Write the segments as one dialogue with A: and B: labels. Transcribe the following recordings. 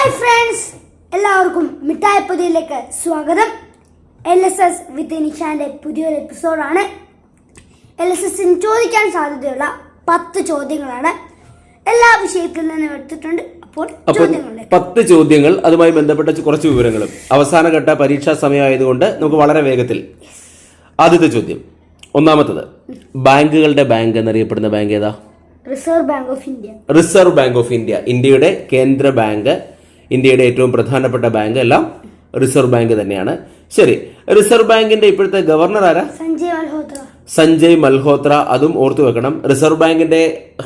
A: Hi friends എല്ലാവർക്കും മിഠായി പൊതിയിലേക്ക് സ്വാഗതം. എൽ എസ് എസ് വിത്ത് നിഷാന്റെ പുതിയൊരു എപ്പിസോഡാണ് എൽ എസ് എസിന് ചോദിക്കാൻ സാധ്യതയുള്ള പത്ത് ചോദ്യങ്ങളാണ്. എല്ലാ വിഷയത്തിൽ നിന്നും എടുത്തിട്ടുണ്ട്. അപ്പോൾ
B: പത്ത് ചോദ്യങ്ങൾ അതുമായി ബന്ധപ്പെട്ട കുറച്ച് വിവരങ്ങളും. അവസാനഘട്ട പരീക്ഷാ സമയമായതുകൊണ്ട് നമുക്ക് വളരെ വേഗത്തിൽ ആദ്യത്തെ ചോദ്യം. ഒന്നാമത്തത് ബാങ്കുകളുടെ ബാങ്ക് എന്നറിയപ്പെടുന്ന ബാങ്ക് ഏതാ?
A: Reserve Bank of India
B: Reserve Bank of India ഇന്ത്യയുടെ കേന്ദ്ര ബാങ്ക് ഇന്ത്യയുടെ ഏറ്റവും പ്രധാനപ്പെട്ട ബാങ്ക് എല്ലാം റിസർവ് ബാങ്ക് തന്നെയാണ്. ശരി റിസർവ് ബാങ്കിന്റെ ഇപ്പോഴത്തെ ഗവർണർ ആരാ?
A: സഞ്ജയ് മൽഹോത്ര.
B: സഞ്ജയ് മൽഹോത്ര അതും ഓർത്തു വെക്കണം. റിസർവ് ബാങ്കിന്റെ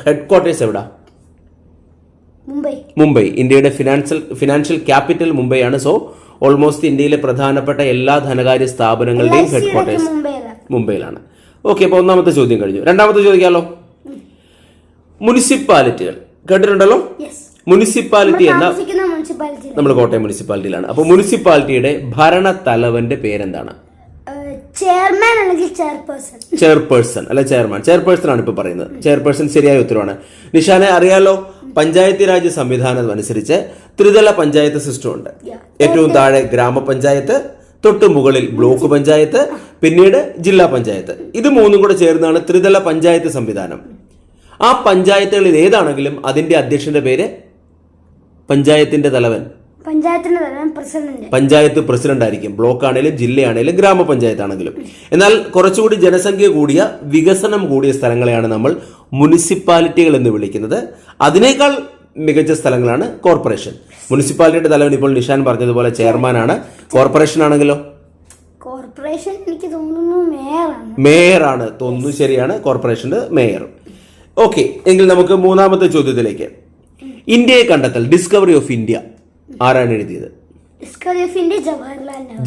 B: ഹെഡ് ക്വാർട്ടേഴ്സ് എവിടാ?
A: മുംബൈ.
B: മുംബൈ. ഇന്ത്യയുടെ ഫിനാൻഷ്യൽ ഫിനാൻഷ്യൽ ക്യാപിറ്റൽ ആണ് സോ ഓൾമോസ്റ്റ് ഇന്ത്യയിലെ പ്രധാനപ്പെട്ട എല്ലാ ധനകാര്യ സ്ഥാപനങ്ങളുടെയും ഹെഡ് ക്വാർട്ടേഴ്സ്
A: മുംബൈയിലാണ്.
B: ഓക്കെ അപ്പോൾ ഒന്നാമത്തെ ചോദ്യം കഴിഞ്ഞു. രണ്ടാമത്തെ ചോദിക്കാമല്ലോ മുനിസിപ്പാലിറ്റികൾ. കേട്ടിട്ടുണ്ടല്ലോ? മുനിസിപ്പാലിറ്റി എന്ന നമ്മൾ കോട്ടയം മുനിസിപ്പാലിറ്റിയിലാണ്. അപ്പോൾ മുനിസിപ്പാലിറ്റിയുടെ ഭരണ തലവന്റെ പേരെന്താണ്
A: ചെയർമാൻ അല്ലെങ്കിൽ ചെയർപേഴ്സൺ.
B: ചെയർപേഴ്സൺ അല്ല ചെയർമാൻ? ചെയർപേഴ്സൺ ആണ് ഇപ്പോൾ പറയുന്നത്. ചെയർപേഴ്സൺ ശരിയായ ഉത്തരവാണ്. നിഷാനെ അറിയാലോ? പഞ്ചായത്തി രാജ് സംവിധാനം അനുസരിച്ച് ത്രിതല പഞ്ചായത്ത് സിസ്റ്റം ഉണ്ട് ഏറ്റവും താഴെ ഗ്രാമപഞ്ചായത്ത് തൊട്ട് മുകളിൽ ബ്ലോക്ക് പഞ്ചായത്ത് പിന്നീട് ജില്ലാ പഞ്ചായത്ത്. ഇത് മൂന്നും കൂടെ ചേർന്നാണ് ത്രിതല പഞ്ചായത്ത് സംവിധാനം. ആ പഞ്ചായത്തുകളിൽ ഏതാണെങ്കിലും അതിന്റെ അധ്യക്ഷന്റെ പേര് പഞ്ചായത്തിന്റെ തലവൻ.
A: പഞ്ചായത്തിന്റെ തലവൻ പ്രസിഡന്റ്.
B: പഞ്ചായത്ത് പ്രസിഡന്റ് ആയിരിക്കും ബ്ലോക്ക് ആണെങ്കിലും ജില്ലയാണെങ്കിലും ഗ്രാമപഞ്ചായത്ത് ആണെങ്കിലും എന്നാൽ കുറച്ചുകൂടി ജനസംഖ്യ കൂടിയ വികസനം കൂടിയ സ്ഥലങ്ങളെയാണ് നമ്മൾ മുനിസിപ്പാലിറ്റികൾ എന്ന് വിളിക്കുന്നത്. അതിനേക്കാൾ മികച്ച സ്ഥലങ്ങളാണ് കോർപ്പറേഷൻ. മുനിസിപ്പാലിറ്റിയുടെ തലവൻ ഇപ്പോൾ നിഷാൻ പറഞ്ഞതുപോലെ ചെയർമാനാണ്. കോർപ്പറേഷൻ ആണെങ്കിലോ?
A: കോർപ്പറേഷൻ എനിക്ക് തോന്നുന്നു മേയറാണ്.
B: മേയറാണ്. തോന്നുന്നു ശരിയാണ്. കോർപ്പറേഷന്റെ മേയർ ഓക്കെ എങ്കിൽ നമുക്ക് മൂന്നാമത്തെ ചോദ്യത്തിലേക്ക്. ഇന്ത്യയെ കണ്ടെത്തൽ ഡിസ്കവറി ഓഫ് ഇന്ത്യ ആരാണ് എഴുതിയത്?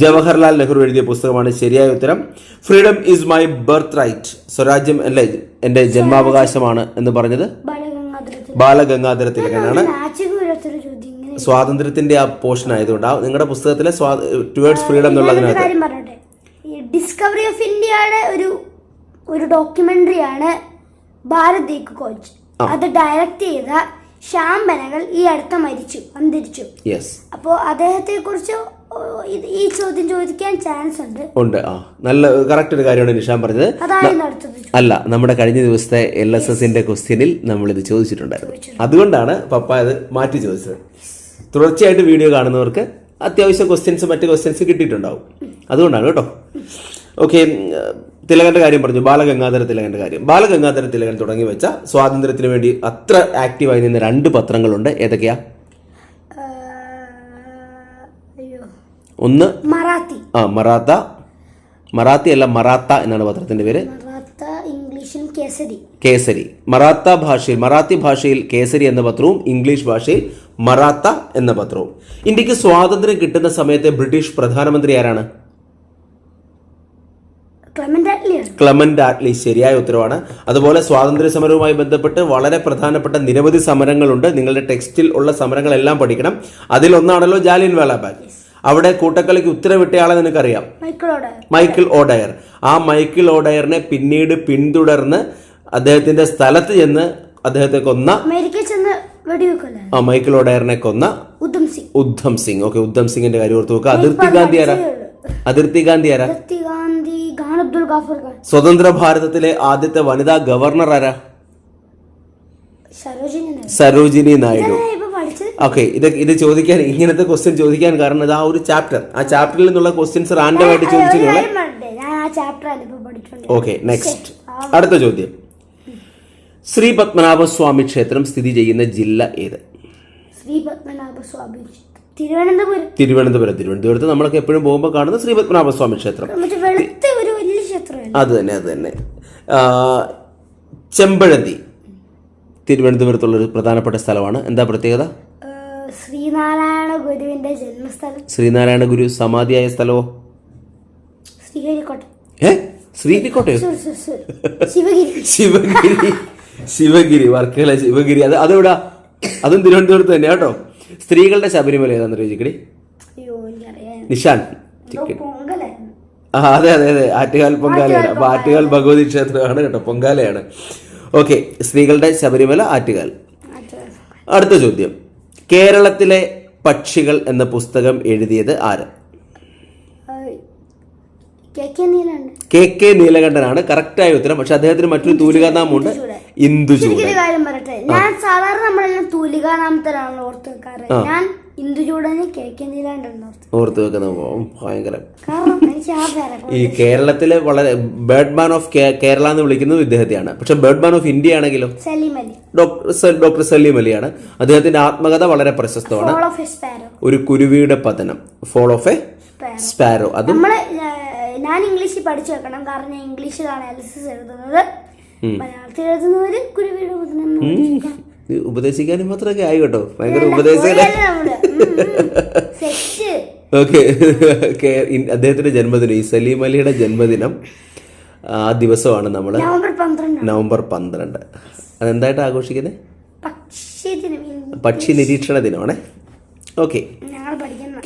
A: ജവഹർലാൽ നെഹ്റു.
B: എഴുതിയ പുസ്തകമാണ് ശരിയായ ഉത്തരം. Freedom is my birthright സ്വരാജ്യം അല്ലേ എന്റെ ജന്മാവകാശമാണ് എന്ന് പറഞ്ഞത്
A: ബാലഗംഗാധര
B: തിലകനാണ് സ്വാതന്ത്ര്യത്തിന്റെ ആ പോർഷൻ ആയതുകൊണ്ട് ആ നിങ്ങളുടെ പുസ്തകത്തിലെ ടുവേർഡ്സ് ഫ്രീഡം എന്നുള്ളതിനകത്ത്
A: ഡിസ്കവറി ഓഫ് ഇന്ത്യയുടെ ഒരു ഒരു ഡോക്യുമെന്ററി ആണ് ഭാരത് കോച്ച്. അത് ഡയറക്റ്റ് ചെയ്ത ശ്യാം ഈ അടുത്ത മരിച്ചു അന്തരിച്ചു.
B: യെസ്
A: അപ്പോൾ അദ്ദേഹത്തെ കുറിച്ച് ഈ ചോദ്യം ചോദിക്കാൻ ചാൻസ് ഉണ്ട്.
B: ഉണ്ട്. ആ നല്ല കറക്റ്റ് ഒരു കാര്യമാണ് നിഷാൻ പറഞ്ഞത്. അല്ല നമ്മുടെ കഴിഞ്ഞ ദിവസത്തെ എൽ എസ് എസിന്റെ ക്വസ്റ്റ്യനിൽ നമ്മൾ ഇത് ചോദിച്ചിട്ടുണ്ടായിരുന്നു അതുകൊണ്ടാണ് പപ്പ അത് മാറ്റി ചോദിച്ചത്. തുടർച്ചയായിട്ട് വീഡിയോ കാണുന്നവർക്ക് അത്യാവശ്യം ക്വസ്റ്റ്യൻസ് മറ്റ് ക്വസ്റ്റ്യൻസ് കിട്ടിയിട്ടുണ്ടാവും. അതുകൊണ്ടാണ് കേട്ടോ. ഓക്കെ തിലകന്റെ കാര്യം പറഞ്ഞു ബാലഗംഗാധര തിലകന്റെ കാര്യം. ബാലഗംഗാധര തിലകൻ തുടങ്ങി വെച്ച സ്വാതന്ത്ര്യത്തിന് വേണ്ടി അത്ര ആക്റ്റീവായി നിന്ന രണ്ട് പത്രങ്ങളുണ്ട് ഏതൊക്കെയാ? ഒന്ന്
A: മറാത്തി.
B: ആ മറാത്ത. മറാത്തി അല്ല മറാത്ത എന്നാണ് പത്രത്തിന്റെ പേര്.
A: കേസരി.
B: മറാത്ത ഭാഷയിൽ മറാത്തി ഭാഷയിൽ കേസരി എന്ന പത്രവും ഇംഗ്ലീഷ് ഭാഷയിൽ മറാത്ത എന്ന പത്രവും. ഇന്ത്യയ്ക്ക് സ്വാതന്ത്ര്യം കിട്ടുന്ന സമയത്തെ ബ്രിട്ടീഷ് പ്രധാനമന്ത്രി ആരാണ്?
A: ക്ലമന്റ്
B: ആറ്റ്ലി ശരിയായ ഉത്തരവാണ്. അതുപോലെ സ്വാതന്ത്ര്യ സമരവുമായി ബന്ധപ്പെട്ട് വളരെ പ്രധാനപ്പെട്ട നിരവധി സമരങ്ങളുണ്ട്. നിങ്ങളുടെ ടെക്സ്റ്റിൽ ഉള്ള സമരങ്ങളെല്ലാം പഠിക്കണം. അതിലൊന്നാണല്ലോ ജാലിയൻ വാലാബാഗ്. അവിടെ കൂട്ടക്കളിക്ക് ഉത്തരവിട്ടയാളെ നിനക്കറിയാം? മൈക്കിൾ ഓഡയർ ആ മൈക്കിൾ ഓഡയറിനെ പിന്നീട് പിന്തുടർന്ന് അദ്ദേഹത്തിന്റെ സ്ഥലത്ത് ചെന്ന് അദ്ദേഹത്തെ കൊന്ന ആ മൈക്കിൾ ഓഡയറിനെ കൊന്ന
A: ഉദ്ധം സിംഗ്.
B: ഉദ്ധം സിംഗ്. ഓക്കെ ഉദ്ധം സിംഗിന്റെ കാര്യം ഓർത്ത് നോക്കുക അതിർത്തി ഗാന്ധി ആരാ? അതിർത്തി ഗാന്ധി ആരാ?
A: അബ്ദുൽ ഗാഫർ ഖാൻ
B: സ്വതന്ത്ര ഭാരതത്തിലെ ആദ്യത്തെ വനിതാ ഗവർണർ ആരാ?
A: സരോജിനി നായിഡു
B: ഓക്കെ ഇത് ഇത് ചോദിക്കാൻ ഇങ്ങനത്തെ ക്വസ്റ്റ്യൻ ചോദിക്കാൻ കാരണം ഇത് ആ ഒരു ചാപ്റ്റർ ആ ചാപ്റ്ററിൽ നിന്നുള്ള ക്വസ്റ്റ്യൻസ് റാൻഡം ആയിട്ട് ചോദിച്ചിട്ടുള്ള ഓക്കെ നെക്സ്റ്റ് അടുത്ത ചോദ്യം. ശ്രീ പത്മനാഭ സ്വാമി ക്ഷേത്രം സ്ഥിതി ചെയ്യുന്ന ജില്ല ഏത്?
A: ശ്രീ പത്മനാഭ സ്വാമി തിരുവനന്തപുരം.
B: തിരുവനന്തപുരം തിരുവനന്തപുരത്ത് നമ്മളൊക്കെ എപ്പോഴും പോകുമ്പോൾ കാണുന്ന ശ്രീ പത്മനാഭസ്വാമി ക്ഷേത്രം
A: മറ്റേ വെളുത്ത ഒരു വലിയ ക്ഷേത്രമല്ല
B: അത് തന്നെ അത് തന്നെ. ചെമ്പഴന്തി. തിരുവനന്തപുരത്തുള്ള ഒരു പ്രധാനപ്പെട്ട സ്ഥലമാണ്. എന്താ പ്രത്യേകത?
A: ശ്രീനാരായണ ഗുരുവിന്റെ ജന്മസ്ഥലം.
B: ശ്രീനാരായണ ഗുരു സമാധിയായ സ്ഥലമോ?
A: ശ്രീഹരിക്കോട്ട.
B: ഏ? ശ്രീഹരിക്കോട്ടയോ.
A: ശിവഗിരി.
B: ശിവഗിരി. ശിവഗിരി വർക്കല ശിവഗിരി. അത് അതെവിടാ? അതും തിരുവനന്തപുരത്ത് തന്നെ കേട്ടോ. സ്ത്രീകളുടെ ശബരിമല ഏതാണെന്ന് ചോദിക്കടി നിഷാൻ. ആ അതെ അതെ അതെ. ആറ്റുകാൽ പൊങ്കാലയാണ്. അപ്പൊ ആറ്റുകാൽ ഭഗവതി ക്ഷേത്രമാണ് കേട്ടോ പൊങ്കാലയാണ്. ഓക്കെ സ്ത്രീകളുടെ ശബരിമല ആറ്റുകാൽ. അടുത്ത ചോദ്യം. കേരളത്തിലെ പക്ഷികൾ എന്ന പുസ്തകം എഴുതിയത് ആര്?
A: കെ കെ
B: നീലകണ്ഠനാണ്. കറക്റ്റായ ഉത്തരം. പക്ഷെ അദ്ദേഹത്തിന് മറ്റൊരു തൂലികാനാമമുണ്ട്. ഇന്ദുചൂടൻ
A: ഞാൻ സാധാരണ നമ്മളെല്ലാം തൂലികാനാമത്തിലാണ് ഓർത്ത് ഞാൻ ഇന്ദുചൂടന് ഓർത്ത്
B: വെക്കുന്ന ഭയങ്കരം. ഈ കേരളത്തിലെ വളരെ ബേർഡ് മാൻ ഓഫ് കേരള എന്ന് വിളിക്കുന്നത് ഇദ്ദേഹത്തെയാണ്. പക്ഷെ ബേർഡ് മാൻ ഓഫ് ഇന്ത്യ ആണെങ്കിലും ഡോക്ടർ ഡോക്ടർ സലീം അലിയാണ്. അദ്ദേഹത്തിന്റെ ആത്മകഥ വളരെ പ്രശസ്തമാണ്. ഒരു കുരുവിയുടെ പതനം. ഫോൾ ഓഫ് എ
A: സ്പാരോ
B: അത്
A: ഞാൻ ഇംഗ്ലീഷിൽ പഠിച്ചു വെക്കണം. കാരണം ഞാൻ ഇംഗ്ലീഷിലാണ് എഴുതുന്നത്. മലയാളത്തിൽ എഴുതുന്നവര് കുരുവിയുടെ.
B: ഇത് ഉപദേശിക്കാനും മാത്രമൊക്കെ ആയി കേട്ടോ. ഭയങ്കര
A: ഉപദേശം.
B: ഓക്കെ അദ്ദേഹത്തിന്റെ ജന്മദിനം ഈ സലീം അലിയുടെ ജന്മദിനം ആ ദിവസമാണ് നമ്മൾ
A: നവംബർ പന്ത്രണ്ട്.
B: അതെന്തായിട്ട് ആഘോഷിക്കുന്നത്
A: പക്ഷി
B: നിരീക്ഷണ ദിനമാണേ. ഓക്കെ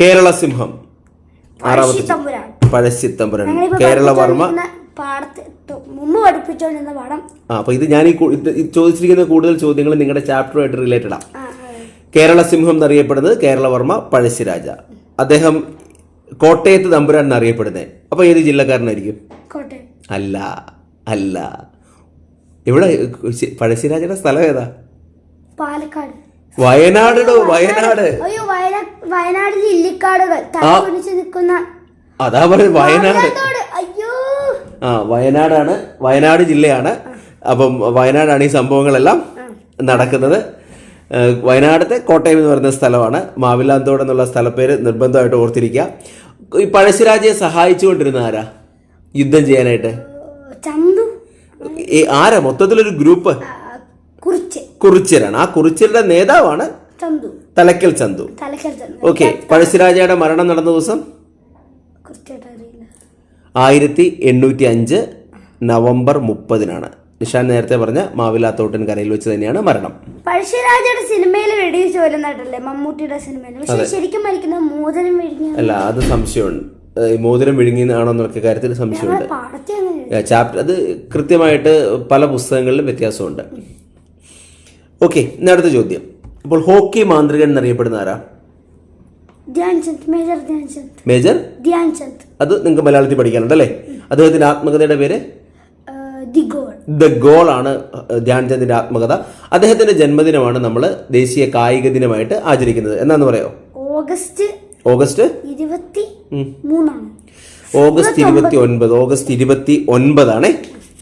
B: കേരള സിംഹം. ആറാമത്തെ പഴശ്ശിത്തമ്പുരൻ കേരളവർമ്മ
A: മുമ്പ് പഠിപ്പിച്ചുകൊണ്ടിരുന്ന പാഠം
B: ആ അപ്പൊ ഇത് ഞാൻ ഈ ചോദിച്ചിരിക്കുന്ന കൂടുതൽ ചോദ്യങ്ങൾ നിങ്ങളുടെ ചാപ്റ്ററുമായിട്ട് റിലേറ്റഡ് ആണ് കേരള സിംഹം എന്നറിയപ്പെടുന്നത് കേരളവർമ്മ പഴശ്ശിരാജ അദ്ദേഹം കോട്ടയത്ത് തമ്പുരാൻ എന്നറിയപ്പെടുന്നത് അപ്പൊ ഏത് ജില്ലക്കാരനായിരിക്കും?
A: കോട്ടയം.
B: അല്ല അല്ല. ഇവിടെ പഴശ്ശിരാജയുടെ സ്ഥലം ഏതാ?
A: പാലക്കാട്.
B: വയനാടോ വയനാട്.
A: അയ്യോ വയനാട് തല നിൽക്കുന്ന
B: അതാ പറയുന്നത് വയനാട്. ആ വയനാടാണ് വയനാട് ജില്ലയാണ്. അപ്പം വയനാടാണ് ഈ സംഭവങ്ങളെല്ലാം നടക്കുന്നത്. വയനാടത്തെ കോട്ടയം എന്ന് പറയുന്ന സ്ഥലമാണ്. മാവിലാന്തോട് എന്നുള്ള സ്ഥലപ്പേര് നിർബന്ധമായിട്ട് ഓർത്തിരിക്കുക. ഈ പഴശ്ശിരാജയെ സഹായിച്ചുകൊണ്ടിരുന്ന ആരാ? യുദ്ധം ചെയ്യാനായിട്ട്. ആരാ? മൊത്തത്തിലൊരു ഗ്രൂപ്പ്.
A: കുറിച്ചരാണ്
B: കുറിച്യരാണ്. ആ കുറിച്യരുടെ നേതാവാണ് തലക്കൽ ചന്തു. ഓക്കെ. പഴശ്ശിരാജയുടെ മരണം നടന്ന ദിവസം? ആയിരത്തി എണ്ണൂറ്റി അഞ്ച് നവംബർ മുപ്പതിനാണ്. നിഷാൻ നേരത്തെ പറഞ്ഞ മാവിലാത്തോട്ടൻ കരയിൽ വെച്ച് തന്നെയാണ് മരണം.
A: പഴശ്ശിരാജയുടെ സിനിമയിൽ വെടിവെച്ച് വരുന്നതായിട്ടല്ലേ മമ്മൂട്ടിയുടെ സിനിമയിൽ? പക്ഷെ ശരിക്കും മരിക്കുന്ന മോതിരം വിഴുങ്ങി
B: അല്ല അത് സംശയമുണ്ട്. മോതിരം വിഴുങ്ങിയതാണോ എന്നൊക്കെ കാര്യത്തിൽ സംശയമുണ്ട്. ചാപ്റ്റർ അത് കൃത്യമായിട്ട് പല പുസ്തകങ്ങളിലും വ്യത്യാസമുണ്ട്. ഓക്കെ അടുത്ത ചോദ്യം. അപ്പോൾ ഹോക്കി മാന്ത്രികൻ എന്നറിയപ്പെടുന്ന ആരാ?
A: മേജർ
B: അത് നിങ്ങൾക്ക് മലയാളത്തിൽ പഠിക്കാനുണ്ട് അല്ലേ? അദ്ദേഹത്തിന്റെ ആത്മകഥയുടെ പേര്?
A: The goal.
B: ആണ് ധ്യാൻചന്ദിന്റെ ആത്മകഥ. അദ്ദേഹത്തിന്റെ ജന്മദിനമാണ് നമ്മൾ ദേശീയ കായിക ദിനമായിട്ട് ആചരിക്കുന്നത്. എന്നാന്ന് പറയോ
A: ഓഗസ്റ്റ്
B: ഓഗസ്റ്റ്? ഓഗസ്റ്റ് ഇരുപത്തി ഒൻപത്. ഓഗസ്റ്റ് ഇരുപത്തി ഒൻപതാണേ.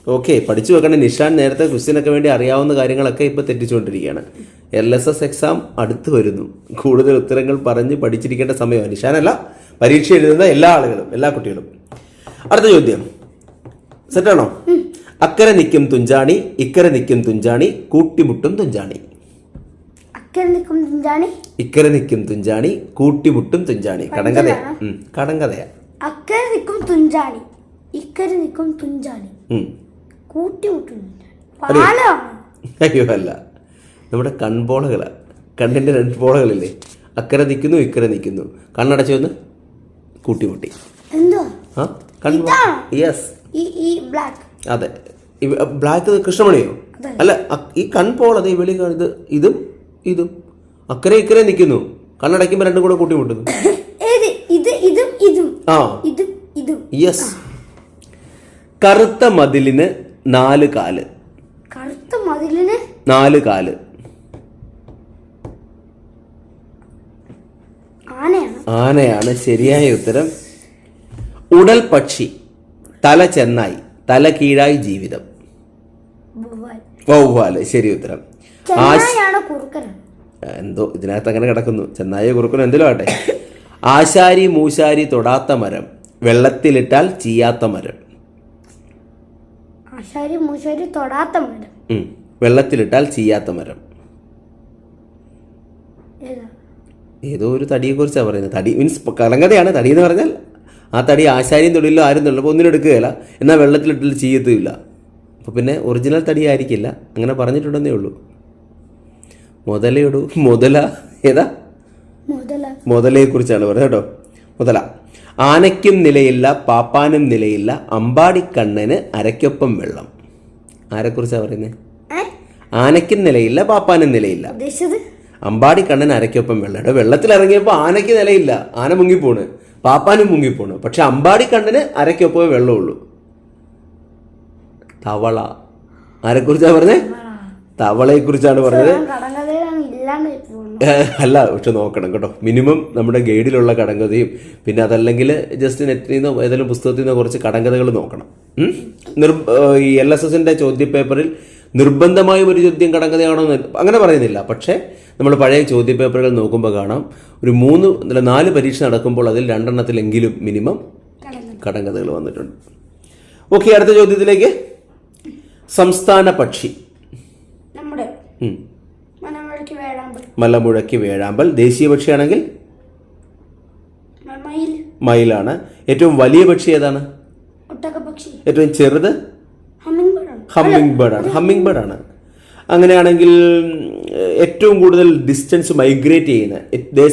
B: ഓക്കെ പഠിച്ചു വെക്കണേ നിഷാൻ നേരത്തെ ക്വസ്റ്റ്യനൊക്കെ വേണ്ടി അറിയാവുന്ന കാര്യങ്ങളൊക്കെ ഇപ്പൊ തെറ്റിച്ചുകൊണ്ടിരിക്കുകയാണ്. എൽ എസ് എസ് എക്സാം അടുത്ത് വരുന്നു. കൂടുതൽ ഉത്തരങ്ങൾ പറഞ്ഞ് പഠിച്ചിരിക്കേണ്ട സമയമാണ്. നിഷാനല്ല പരീക്ഷ എഴുതുന്ന എല്ലാ ആളുകളും എല്ലാ കുട്ടികളും. അടുത്ത ചോദ്യം. സെറ്റാണോ അക്കരെ നിൽക്കും തുഞ്ചാണി ഇക്കരെ നിൽക്കും തുഞ്ചാണി കൂട്ടിമുട്ടും തുഞ്ചാണി.
A: അക്കരെ നിക്കും തുഞ്ചാണി?
B: ഇക്കരെ നിൽക്കും തുഞ്ചാണി കൂട്ടിമുട്ടും തുഞ്ചാണി. കടങ്കഥയാ കടങ്കഥയാ
A: അക്കരെ നിൽക്കും തുഞ്ചാണി ഇക്കരെ നിൽക്കും തുഞ്ചാണി.
B: അയ്യോ അല്ല. നമ്മുടെ കൺപോളകളാ കണ്ണിന്റെ രണ്ട് പോളകളില്ലേ അക്കരെ നിൽക്കുന്നു ഇക്കരെ നിൽക്കുന്നു. കണ്ണടച്ചു വന്ന് കൂട്ടിമുട്ടി. ആ കൺപോ യെസ് അതെ. ബ്ലാക്ക് കൃഷ്ണമണിയോ? അല്ല ഈ കൺപോള ഈ വെളി ഇത് ഇതും ഇതും. അക്കരെ ഇക്കരെ നിൽക്കുന്നു. കണ്ണടയ്ക്കുമ്പോൾ രണ്ടും കൂടെ കൂട്ടിമുട്ടുന്നു. ആ. യെസ് കറുത്ത മതിലിന് നാല് കാൽ.
A: കറുത്ത മതിലിന്?
B: നാല് കാൽ.
A: ആനയാണ്.
B: ശരിയായ ഉത്തരം. ഉടൽ പക്ഷി തല ചെന്നായി തല കീഴായി ജീവിതം.
A: വവ്വാൽ
B: വൗവാൽ ശരി ഉത്തരം. എന്തോ ഇതിനകത്ത് അങ്ങനെ കിടക്കുന്നു. ചെന്നായ കുറുക്കനും എന്തെങ്കിലും ആട്ടെ ആശാരി മൂശാരി തൊടാത്ത മരം വെള്ളത്തിലിട്ടാൽ ചീയാത്ത മരം.
A: ആശാരി മൂശാരി തൊടാത്ത മരം.
B: വെള്ളത്തിലിട്ടാൽ ചെയ്യാത്ത മരം.
A: ഏതാ?
B: ഒരു തടിയെ കുറിച്ചാണ് പറയുന്നത്. തടി മീൻസ് കലങ്കതയാണ്. തടി എന്ന് പറഞ്ഞാൽ ആ തടി ആശാരിയും തൊഴിലോ ആരും തൊഴിലോ അപ്പോൾ ഒന്നിനും എടുക്കുകയില്ല. എന്നാൽ വെള്ളത്തിലിട്ടിൽ ചെയ്യത്തുമില്ല അപ്പോൾ പിന്നെ ഒറിജിനൽ തടി ആയിരിക്കില്ല. അങ്ങനെ പറഞ്ഞിട്ടുണ്ടെന്നേ ഉള്ളൂ. മുതലയോടു. മുതല. ഏതാ?
A: മുതല.
B: മുതലയെ കുറിച്ചാണ് പറയുന്നത് കേട്ടോ. മുതല. ആനയ്ക്കും നിലയില്ല പാപ്പാനും നിലയില്ല അമ്പാടിക്കണ്ണന് അരയ്ക്കൊപ്പം വെള്ളം. ആരെക്കുറിച്ചാണ് പറയുന്നത് ആനയ്ക്കും നിലയില്ല പാപ്പാനും നിലയില്ല.
A: ഉദ്ദേശിച്ചത്?
B: അമ്പാടി കണ്ണൻ അരയ്ക്കൊപ്പം വെള്ളം. ഇവിടെ വെള്ളത്തിൽ ഇറങ്ങിയപ്പോൾ ആനയ്ക്ക് നിലയില്ല. ആന മുങ്ങിപ്പോണ്. പാപ്പാനും മുങ്ങിപ്പോണ്. പക്ഷെ അമ്പാടിക്കണ്ണന് അരയ്ക്കൊപ്പം അരയ്ക്കൊപ്പമേ വെള്ളമുള്ളൂ. തവള. ആരെക്കുറിച്ചാണ് പറഞ്ഞേ? തവളയെ കുറിച്ചാണ് പറഞ്ഞത്. അല്ല പക്ഷെ നോക്കണം കേട്ടോ. മിനിമം നമ്മുടെ ഗൈഡിലുള്ള കടങ്കഥയും പിന്നെ അതല്ലെങ്കിൽ ജസ്റ്റ് നെറ്റിൽ നിന്നോ ഏതെങ്കിലും പുസ്തകത്തിൽ നിന്നോ കുറച്ച് കടങ്കഥകൾ നോക്കണം. നിർ- ഈ എൽ എസ് എസിന്റെ ചോദ്യപേപ്പറിൽ നിർബന്ധമായും ഒരു ചോദ്യം കടങ്കഥയാണോ അങ്ങനെ പറയുന്നില്ല. പക്ഷേ നമ്മൾ പഴയ ചോദ്യപേപ്പറുകൾ നോക്കുമ്പോൾ കാണാം ഒരു മൂന്ന് അല്ല നാല് പരീക്ഷ നടക്കുമ്പോൾ അതിൽ രണ്ടെണ്ണത്തിലെങ്കിലും മിനിമം കടങ്കഥകൾ വന്നിട്ടുണ്ട്. ഓക്കെ അടുത്ത ചോദ്യത്തിലേക്ക്. സംസ്ഥാന പക്ഷി.
A: നമ്മുടെ
B: മലമുഴക്കി വേഴാമ്പൽ. ദേശീയ പക്ഷിയാണെങ്കിൽ? മയിലാണ്. ഏറ്റവും വലിയ പക്ഷി ഏതാണ്? ഏറ്റവും ചെറുത്?
A: ഹമ്മിങ് ആണ്
B: ഹമ്മിങ് ബേർഡ് ആണ് അങ്ങനെയാണെങ്കിൽ ഏറ്റവും കൂടുതൽ ഡിസ്റ്റൻസ് മൈഗ്രേറ്റ് ചെയ്യുന്ന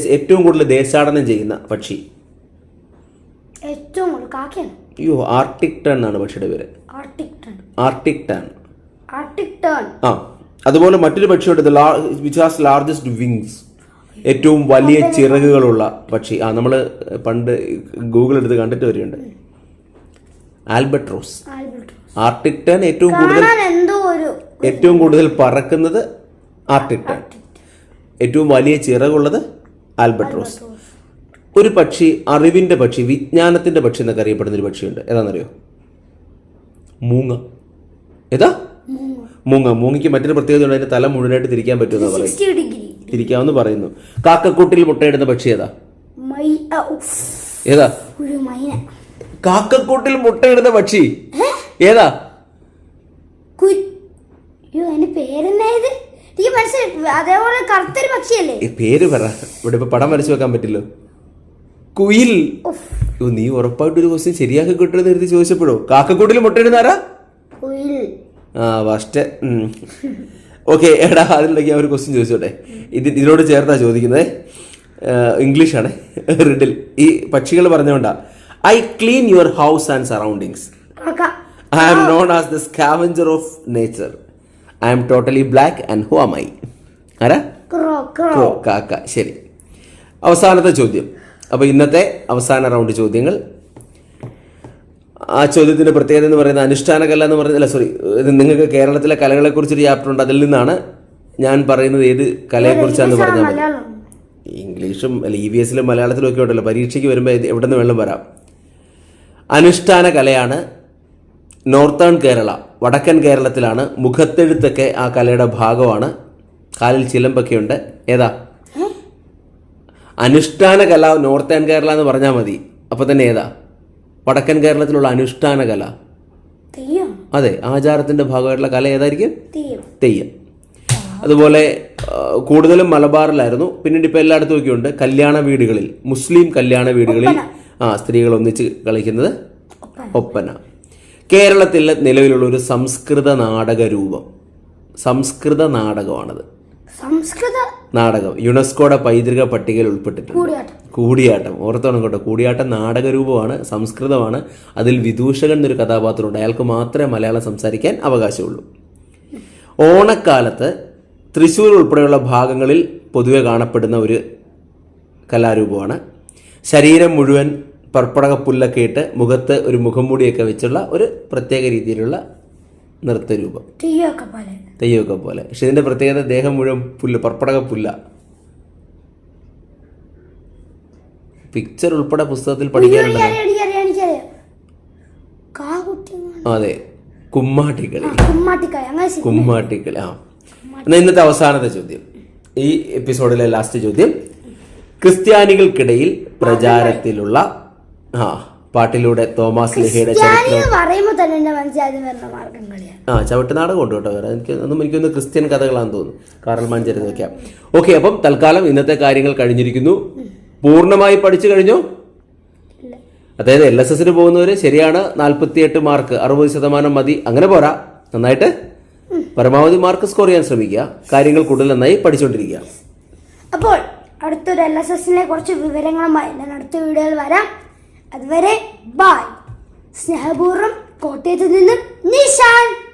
B: ഏറ്റവും കൂടുതൽ ദേശാടനം ചെയ്യുന്ന പക്ഷി?
A: ഏറ്റവും
B: അയ്യോ ആർട്ടിക് ടേൺ ആണ് പക്ഷിയുടെ പേര്.
A: Arctic tern.
B: Arctic tern.
A: Arctic tern.
B: ആ. അതുപോലെ മറ്റൊരു പക്ഷിയുണ്ട് വിച്ച് ഹാസ് ലാർജസ്റ്റ് വിങ്സ് ഏറ്റവും വലിയ ചിറകുകളുള്ള പക്ഷി. ആ നമ്മൾ പണ്ട് ഗൂഗിൾ എടുത്ത് കണ്ടിട്ട് വരുന്നുണ്ട് ആൽബട്രോസ് ആർട്ടിക് ടേൺ ഏറ്റവും കൂടുതൽ ഏറ്റവും കൂടുതൽ പറക്കുന്നത് ആർട്ടിക് ടേൺ ഏറ്റവും വലിയ ചിറകുള്ളത് ആൽബട്രോസ് ഒരു പക്ഷി അറിവിന്റെ പക്ഷി വിജ്ഞാനത്തിന്റെ പക്ഷി എന്നൊക്കെ അറിയപ്പെടുന്ന ഒരു പക്ഷിയുണ്ട്. ഏതാണെന്നറിയോ? മൂങ്ങ. ഏതാ? മൂങ്ങ. മൂങ്ങയ്ക്ക് മറ്റൊരു പ്രത്യേകത ഉണ്ട് അതിന്റെ തല മുഴുവനായിട്ട് തിരിക്കാൻ പറ്റുമെന്ന് പറയും തിരിക്കാമെന്ന് പറയുന്നു. കാക്കക്കൂട്ടിൽ മുട്ടയിടുന്ന പക്ഷി ഏതാ? ഏതാ? കാക്കക്കൂട്ടിൽ മുട്ടയിടുന്ന പക്ഷി ഏതാ?
A: അതേപോലെ കറുത്തൊരു പക്ഷിയല്ലേ?
B: പേര് പറ. ഇവിടെ ഇപ്പൊ പടം വരച്ചു വെക്കാൻ പറ്റില്ല. കുയിൽ. നീ ഉറപ്പായിട്ട് ഒരു ക്വസ്റ്റ്യൻ ശരിയാക്കി കിട്ടുന്ന കരുതി ചോദിച്ചപ്പോഴോ? കാക്കക്കൂട്ടിൽ മുട്ടയിടുന്നാരാ
A: കുയിൽ.
B: ഫസ്റ്റ് ഓക്കെ എടാ അതിലുണ്ടെങ്കിൽ ഞാൻ ഒരു ക്വസ്റ്റ്യൻ ചോദിച്ചോട്ടെ? ഇത് ഇതിനോട് ചേർത്താ ചോദിക്കുന്നത്. ഇംഗ്ലീഷാണ് റിഡിൽ ഈ പക്ഷികൾ പറഞ്ഞുകൊണ്ടാ I clean your house and surroundings I am known as the scavenger of nature I am totally black and who am I ആരാ? കാക്ക. ശരി. അവസാനത്തെ ചോദ്യം. അപ്പോൾ ഇന്നത്തെ അവസാന റൗണ്ട് ചോദ്യങ്ങൾ. ആ ചോദ്യത്തിന്റെ പ്രത്യേകത എന്ന് പറയുന്നത് അനുഷ്ഠാന കല എന്ന് പറയുന്നത് അല്ല സോറി നിങ്ങൾക്ക് കേരളത്തിലെ കലകളെ കുറിച്ചൊരു ചാപ്റ്റർ ഉണ്ട് അതിൽ നിന്നാണ് ഞാൻ പറയുന്നത് ഏത് കലയെക്കുറിച്ചാന്ന് പറഞ്ഞാൽ മതി. ഇംഗ്ലീഷും അല്ല ഇ വി എസിലും മലയാളത്തിലും ഒക്കെ ഉണ്ടല്ലോ. പരീക്ഷയ്ക്ക് വരുമ്പോൾ എവിടെ നിന്ന് വേണം വരാം. അനുഷ്ഠാന കലയാണ് നോർത്തേൺ കേരള വടക്കൻ കേരളത്തിലാണ് മുഖത്തെഴുത്തൊക്കെ ആ കലയുടെ ഭാഗമാണ്. കാലിൽ ചിലമ്പൊക്കെ ഉണ്ട് ഏതാ? അനുഷ്ഠാന കല നോർത്തേൺ കേരള എന്ന് പറഞ്ഞാൽ മതി. അപ്പൊ തന്നെ ഏതാ? വടക്കൻ കേരളത്തിലുള്ള അനുഷ്ഠാന കല.
A: തെയ്യം.
B: അതെ ആചാരത്തിന്റെ ഭാഗമായിട്ടുള്ള കല ഏതായിരിക്കും?
A: തെയ്യം.
B: അതുപോലെ കൂടുതലും മലബാറിലായിരുന്നു. പിന്നീട് ഇപ്പൊ എല്ലായിടത്തും ഒക്കെ ഉണ്ട് കല്യാണ വീടുകളിൽ മുസ്ലിം കല്യാണ വീടുകളിൽ ആ സ്ത്രീകൾ ഒന്നിച്ച് കളിക്കുന്നത്
A: ഒപ്പന.
B: കേരളത്തിലെ നിലവിലുള്ള ഒരു സംസ്കൃത നാടക രൂപം. സംസ്കൃത നാടകമാണത്.
A: സംസ്കൃത
B: നാടകം. യുനെസ്കോയുടെ പൈതൃക പട്ടികയിൽ ഉൾപ്പെട്ടിട്ടുണ്ട്.
A: കൂടിയാട്ടം
B: ഓർത്തോണം കേട്ടോ. കൂടിയാട്ടം നാടകരൂപമാണ് സംസ്കൃതമാണ്. അതിൽ വിദൂഷകൻ എന്നൊരു കഥാപാത്രമുണ്ട്. അയാൾക്ക് മാത്രമേ മലയാളം സംസാരിക്കാൻ അവകാശമുള്ളൂ. ഓണക്കാലത്ത് തൃശ്ശൂർ ഉൾപ്പെടെയുള്ള ഭാഗങ്ങളിൽ പൊതുവെ കാണപ്പെടുന്ന ഒരു കലാരൂപമാണ്. ശരീരം മുഴുവൻ പർപ്പടക പുല്ലൊക്കെ ഇട്ട് മുഖത്ത് ഒരു മുഖംമൂടിയൊക്കെ വെച്ചുള്ള ഒരു പ്രത്യേക രീതിയിലുള്ള നൃത്തരൂപം.
A: തെയ്യമൊക്കെ പോലെ
B: തെയ്യമൊക്കെ പോലെ പക്ഷെ ഇതിന്റെ പ്രത്യേകത ദേഹം മുഴുവൻ പുല്ല് പർപ്പടക പുല്ല പിക്ചർ ഉൾപ്പെടെ പുസ്തകത്തിൽ
A: എനിക്കറിയാം
B: അതെ കുമ്മാട്ടിക്കളി. കുമ്മാട്ടിക്കളി ആ. എന്നാ ഇന്നത്തെ അവസാനത്തെ ചോദ്യം. ഈ എപ്പിസോഡിലെ ലാസ്റ്റ് ചോദ്യം. ക്രിസ്ത്യാനികൾക്കിടയിൽ പ്രചാരത്തിലുള്ള ആ പാട്ടിലൂടെ തോമസ് ലിഹയുടെ ആ ചവിട്ട് നാടകം ഉണ്ട് കേട്ടോ വേറെ. എനിക്ക് ഒന്നും എനിക്കൊന്ന് ക്രിസ്ത്യൻ കഥകളാണെന്ന് തോന്നുന്നു. കാറൽമാൻ വെക്കാം ഓക്കെ അപ്പം തൽക്കാലം ഇന്നത്തെ കാര്യങ്ങൾ കഴിഞ്ഞിരിക്കുന്നു. പൂർണമായി പഠിച്ചു കഴിഞ്ഞോ? അതായത് എൽ എസ് എസിന് പോകുന്നവര് ശരിയാണ് നാൽപ്പത്തിയെട്ട് മാർക്ക് അറുപത് ശതമാനം മതി. അങ്ങനെ പോരാ. നന്നായിട്ട്? പരമാവധി മാർക്ക് സ്കോർ ചെയ്യാൻ ശ്രമിക്കുക. കാര്യങ്ങൾ കൂടുതൽ നന്നായി പഠിച്ചുകൊണ്ടിരിക്കുക
A: അപ്പോൾ അടുത്തൊരു എൽ എസ് എസിനെ കുറച്ച് വിവരങ്ങളുമായി ഞാൻ അടുത്ത വീഡിയോയിൽ വരാം. അതുവരെ ബായ് സ്നേഹപൂർവം കോട്ടയത്ത് നിന്നും നിഷാൻ